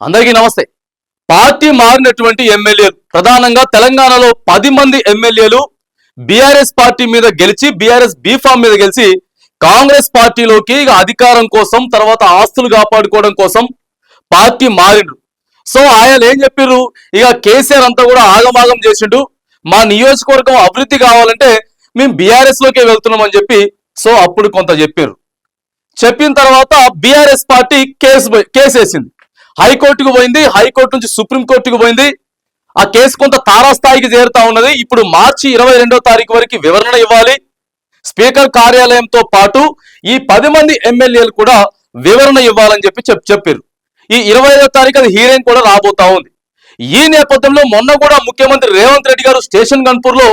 అందరికీ నమస్తే. పార్టీ మారినటువంటి ఎమ్మెల్యేలు ప్రధానంగా తెలంగాణలో పది మంది ఎమ్మెల్యేలు బీఆర్ఎస్ పార్టీ మీద గెలిచి బీఆర్ఎస్ బీఫామ్ మీద గెలిచి కాంగ్రెస్ పార్టీలోకి ఇక అధికారం కోసం తర్వాత ఆస్తులు కాపాడుకోవడం కోసం పార్టీ మారిండ్రు. సో ఆయన ఏం చెప్పిర్రు? ఇక కేసీఆర్ అంతా కూడా ఆగమాగం చేసిండు. మా నియోజకవర్గం అభివృద్ధి కావాలంటే మేము బీఆర్ఎస్ లోకే వెళ్తున్నామని చెప్పి సో అప్పుడు కొంత చెప్పారు చెప్పిన తర్వాత బీఆర్ఎస్ పార్టీ కేసు కేసు వేసింది హైకోర్టుకు పోయింది హైకోర్టు నుంచి సుప్రీంకోర్టుకు పోయింది. ఆ కేసు కొంత తారాస్థాయికి చేరుతా ఉన్నది. ఇప్పుడు మార్చి ఇరవై రెండో తారీఖు వరకు వివరణ ఇవ్వాలి. స్పీకర్ కార్యాలయంతో పాటు ఈ పది మంది ఎమ్మెల్యేలు కూడా వివరణ ఇవ్వాలని చెప్పి చెప్ చెప్పారు ఈ ఇరవై ఐదో తారీఖు అది హీరింగ్ కూడా రాబోతా ఉంది. ఈ నేపథ్యంలో మొన్న కూడా ముఖ్యమంత్రి రేవంత్ రెడ్డి గారు స్టేషన్ గన్పూర్లో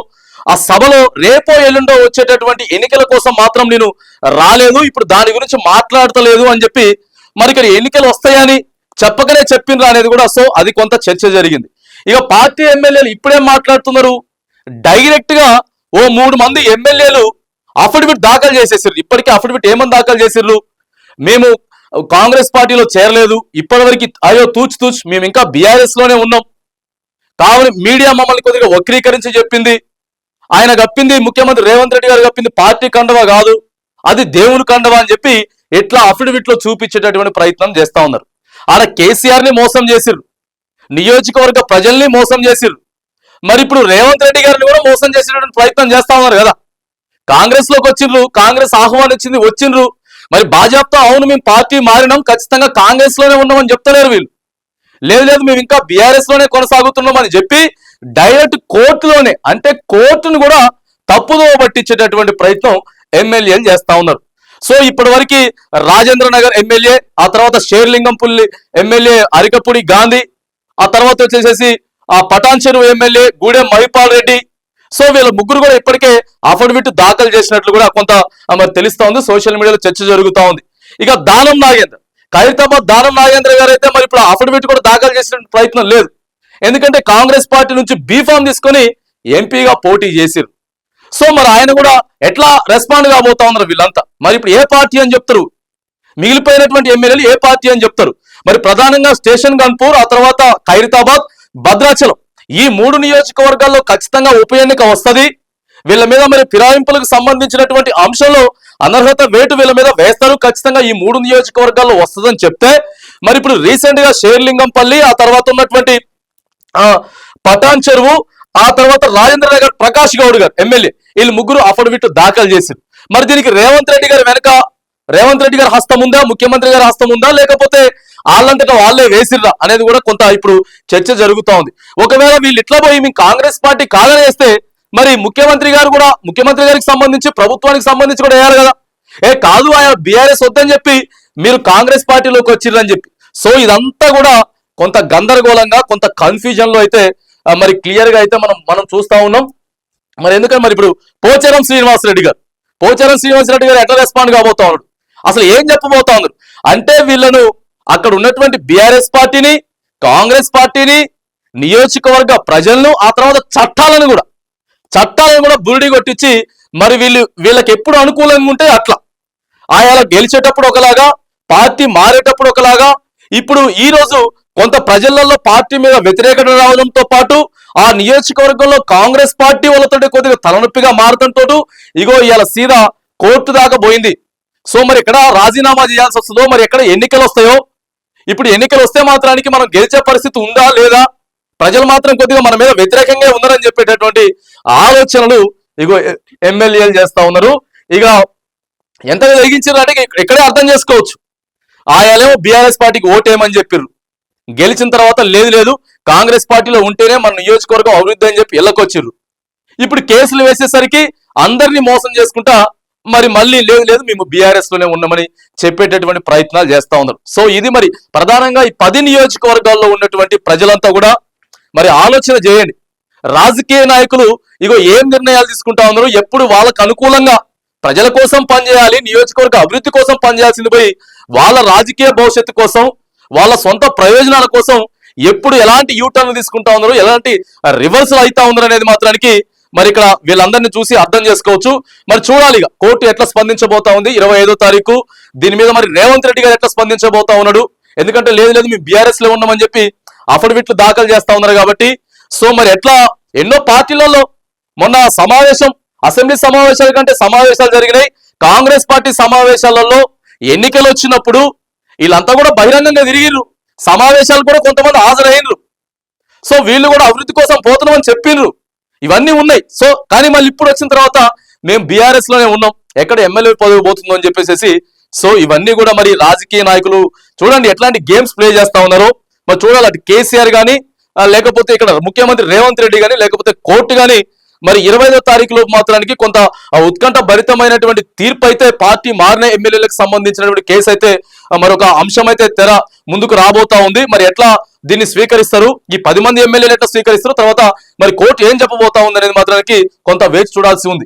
ఆ సభలో రేపో ఎల్లుండో వచ్చేటటువంటి ఎన్నికల కోసం మాత్రం నేను రాలేదు. ఇప్పుడు దాని గురించి మాట్లాడతలేదు అని చెప్పి మరి ఇక్కడ ఎన్నికలు వస్తాయని చెప్పకనే చెప్పిండ్రా అనేది కూడా సో అది కొంత చర్చ జరిగింది. ఇక పార్టీ ఎమ్మెల్యేలు ఇప్పుడేం మాట్లాడుతున్నారు? డైరెక్ట్గా ఓ మూడు మంది ఎమ్మెల్యేలు అఫిడవిట్ దాఖలు చేసేసారు ఇప్పటికే అఫిడవిట్ ఏమని దాఖలు చేసిర్రు? మేము కాంగ్రెస్ పార్టీలో చేరలేదు. ఇప్పటివరకు అయ్యో తూచ్ తూచ్ మేము ఇంకా బీఆర్ఎస్లోనే ఉన్నాం. కావున మీడియా మమ్మల్ని కొద్దిగా వక్రీకరించి చెప్పింది. ఆయన గప్పింది ముఖ్యమంత్రి రేవంత్ రెడ్డి గారు గప్పింది పార్టీ కండవ కాదు అది దేవుని కండవ అని చెప్పి ఎట్లా అఫిడవిట్లో చూపించేటటువంటి ప్రయత్నం చేస్తా ఉన్నారు. ఆడ కేసీఆర్ని మోసం చేసిర్రు. నియోజకవర్గ ప్రజల్ని మోసం చేసిర్రు. మరి ఇప్పుడు రేవంత్ రెడ్డి గారిని కూడా మోసం చేసేటువంటి ప్రయత్నం చేస్తా ఉన్నారు కదా. కాంగ్రెస్లోకి వచ్చిండ్రు కాంగ్రెస్ ఆహ్వానించింది వచ్చిండ్రు మరి భాజపాతో అవును మేము పార్టీ మారినాం ఖచ్చితంగా కాంగ్రెస్లోనే ఉన్నామని చెప్తలేరు వీళ్ళు. లేదు లేదు మేము ఇంకా బీఆర్ఎస్లోనే కొనసాగుతున్నాం అని చెప్పి డైరెక్ట్ కోర్టులోనే అంటే కోర్టును కూడా తప్పుదో పట్టించేటటువంటి ప్రయత్నం ఎమ్మెల్యేలు చేస్తా ఉన్నారు. సో ఇప్పటి వరకు రాజేంద్ర నగర్ ఎమ్మెల్యే ఆ తర్వాత షేర్లింగంపల్లి ఎమ్మెల్యే అరికపూడి గాంధీ ఆ తర్వాత వచ్చేసేసి ఆ పటాన్ చెరువు ఎమ్మెల్యే గూడెం మహిపాల్ రెడ్డి. సో వీళ్ళ ముగ్గురు కూడా ఇప్పటికే అఫిడవిట్ దాఖలు చేసినట్లు కూడా కొంత మరి తెలుస్తా ఉంది సోషల్ మీడియాలో చర్చ జరుగుతూ ఉంది. ఇక దానం నాగేంద్ర. ఖైరతాబాద్ దానం నాగేంద్ర గారు అయితే మరి ఇప్పుడు అఫిడవిట్ కూడా దాఖలు చేసిన ప్రయత్నం లేదు. ఎందుకంటే కాంగ్రెస్ పార్టీ నుంచి బీఫామ్ తీసుకొని ఎంపీగా పోటీ చేసిరు సో మరి ఆయన కూడా ఎట్లా రెస్పాండ్ కాబోతా ఉన్నారు వీళ్ళంతా? మరి ఇప్పుడు ఏ పార్టీ అని చెప్తారు? మిగిలిపోయినటువంటి ఎమ్మెల్యేలు ఏ పార్టీ అని చెప్తారు? మరి ప్రధానంగా స్టేషన్ గన్పూర్ ఆ తర్వాత ఖైరతాబాద్ భద్రాచలం. ఈ మూడు నియోజకవర్గాల్లో ఖచ్చితంగా ఉప ఎన్నిక వస్తుంది. వీళ్ళ మీద మరి ఫిరాయింపులకు సంబంధించినటువంటి అంశంలో అనర్హత వేటు వీళ్ళ మీద వేస్తారు. ఖచ్చితంగా ఈ మూడు నియోజకవర్గాల్లో వస్తుందని చెప్తే మరి ఇప్పుడు రీసెంట్గా షేర్లింగంపల్లి ఆ తర్వాత ఉన్నటువంటి పటాన్ చెరువు ఆ తర్వాత రాజేంద్ర నగర్ ప్రకాష్ గౌడ్ గారు ఎమ్మెల్యే వీళ్ళు ముగ్గురు అఫిడవిట్ దాఖలు చేశారు. మరి దీనికి రేవంత్ రెడ్డి గారు వెనక రేవంత్ రెడ్డి గారి హస్తం ఉందా ముఖ్యమంత్రి గారి హస్తం ఉందా లేకపోతే వాళ్ళంతటా వాళ్ళే వేసిర్రా అనేది కూడా కొంత ఇప్పుడు చర్చ జరుగుతూ ఉంది. ఒకవేళ వీళ్ళు ఇట్లా పోయి మేము కాంగ్రెస్ పార్టీ కాదని వేస్తే మరి ముఖ్యమంత్రి గారు కూడా ముఖ్యమంత్రి గారికి సంబంధించి ప్రభుత్వానికి సంబంధించి కూడా వేయాలి కదా. ఏ కాదు ఆయన బీఆర్ఎస్ వద్దని చెప్పి మీరు కాంగ్రెస్ పార్టీలోకి వచ్చిర్రని చెప్పి. సో ఇదంతా కూడా కొంత గందరగోళంగా కొంత కన్ఫ్యూజన్లో అయితే మరి క్లియర్గా అయితే మనం మనం చూస్తా ఉన్నాం. మరి ఎందుకంటే మరి ఇప్పుడు పోచారం శ్రీనివాసరెడ్డి గారు? పోచారం శ్రీనివాసరెడ్డి గారు ఎట్లా రెస్పాండ్ కాబోతా ఉన్నాడు? అసలు ఏం చెప్పబోతా ఉన్నారు అంటే వీళ్ళను అక్కడ ఉన్నటువంటి బీఆర్ఎస్ పార్టీని కాంగ్రెస్ పార్టీని నియోజకవర్గ ప్రజలను ఆ తర్వాత చట్టాలను కూడా చట్టాలను కూడా బురిడి కొట్టించి మరి వీళ్ళు వీళ్ళకి ఎప్పుడు అనుకూలంగా ఉంటే అట్లా. ఆయా గెలిచేటప్పుడు ఒకలాగా పార్టీ మారేటప్పుడు ఒకలాగా ఇప్పుడు ఈ రోజు కొంత ప్రజలలో పార్టీ మీద వ్యతిరేకత రావడంతో పాటు ఆ నియోజకవర్గంలో కాంగ్రెస్ పార్టీ వాళ్ళతో కొద్దిగా తలనొప్పిగా మారడంతో ఇగో ఇవాళ సీదా కోర్టు దాకా పోయింది. సో మరి ఎక్కడ రాజీనామా చేయాల్సి వస్తుందో మరి ఎక్కడ ఎన్నికలు వస్తాయో? ఇప్పుడు ఎన్నికలు వస్తే మాత్రానికి మనం గెలిచే పరిస్థితి ఉందా లేదా? ప్రజలు మాత్రం కొద్దిగా మన మీద వ్యతిరేకంగా ఉన్నారని చెప్పేటటువంటి ఆలోచనలు ఇగో ఎమ్మెల్యేలు చేస్తా ఉన్నారు. ఇక ఎంత వెలిగించారు అంటే ఇక్కడే అర్థం చేసుకోవచ్చు. ఆయాలేమో బీఆర్ఎస్ పార్టీకి ఓటేయమని చెప్పారు గెలిచిన తర్వాత లేదు లేదు కాంగ్రెస్ పార్టీలో ఉంటేనే మన నియోజకవర్గం అభివృద్ధి అని చెప్పి ఎల్లకొచ్చిర్రు. ఇప్పుడు కేసులు వేసేసరికి అందరినీ మోసం చేసుకుంటా మరి మళ్ళీ లేదు లేదు మేము బీఆర్ఎస్లోనే ఉన్నామని చెప్పేటటువంటి ప్రయత్నాలు చేస్తా ఉన్నారు. సో ఇది మరి ప్రధానంగా ఈ పది నియోజకవర్గాల్లో ఉన్నటువంటి ప్రజలంతా కూడా మరి ఆలోచన చేయండి. రాజకీయ నాయకులు ఇగో ఏం నిర్ణయాలు తీసుకుంటా ఉన్నారు ఎప్పుడు వాళ్ళకు అనుకూలంగా ప్రజల కోసం పనిచేయాలి నియోజకవర్గ అభివృద్ధి కోసం పనిచేయాల్సింది పోయి వాళ్ళ రాజకీయ భవిష్యత్తు కోసం వాళ్ళ సొంత ప్రయోజనాల కోసం ఎప్పుడు ఎలాంటి యూటర్న్ తీసుకుంటా ఉన్నారు ఎలాంటి రివర్సల్ అవుతా ఉన్నారు అనేది మాత్రానికి మరి ఇక్కడ వీళ్ళందరినీ చూసి అర్థం చేసుకోవచ్చు. మరి చూడాలి ఇక కోర్టు ఎట్లా స్పందించబోతా ఉంది? ఇరవై ఐదో తారీఖు. దీని మీద మరి రేవంత్ రెడ్డి గారు ఎట్లా స్పందించబోతా ఉన్నాడు? ఎందుకంటే లేదు లేదు మేము బీఆర్ఎస్లో ఉన్నామని చెప్పి అఫిడవిట్లు దాఖలు చేస్తా ఉన్నారు కాబట్టి. సో మరి ఎట్లా ఎన్నో పార్టీలలో మొన్న సమావేశం అసెంబ్లీ సమావేశాల కంటే సమావేశాలు జరిగినాయి. కాంగ్రెస్ పార్టీ సమావేశాలలో ఎన్నికలు వచ్చినప్పుడు వీళ్ళంతా కూడా బహిరంగంగా తిరిగిర్రు. సమావేశాలు కూడా కొంతమంది హాజరైనరు సో వీళ్ళు కూడా అభివృద్ధి కోసం పోతున్నామని చెప్పిండ్రు ఇవన్నీ ఉన్నాయి. సో కానీ మళ్ళీ ఇప్పుడు వచ్చిన తర్వాత మేము బీఆర్ఎస్లోనే ఉన్నాం. ఎక్కడ ఎమ్మెల్యే పదవి పోతుందో అని చెప్పేసి సో ఇవన్నీ కూడా మరి రాజకీయ నాయకులు చూడండి ఎట్లాంటి గేమ్స్ ప్లే చేస్తా ఉన్నారో. మరి చూడాలి అటు కేసీఆర్ కానీ లేకపోతే ఇక్కడ ముఖ్యమంత్రి రేవంత్ రెడ్డి కానీ లేకపోతే కోర్టు కానీ మరి ఇరవైదో తారీఖు లోపు మాత్రానికి కొంత ఉత్కంఠ భరితమైనటువంటి తీర్పు అయితే పార్టీ మారిన ఎమ్మెల్యేలకు సంబంధించినటువంటి కేసు అయితే మరొక అంశం అయితే తెర ముందుకు రాబోతా ఉంది. మరి ఎట్లా దీన్ని స్వీకరిస్తారు? ఈ పది మంది ఎమ్మెల్యేలు ఎట్లా స్వీకరిస్తారు? తర్వాత మరి కోర్టు ఏం చెప్పబోతా ఉంది అనేది మాత్రానికి కొంత వేచి చూడాల్సి ఉంది.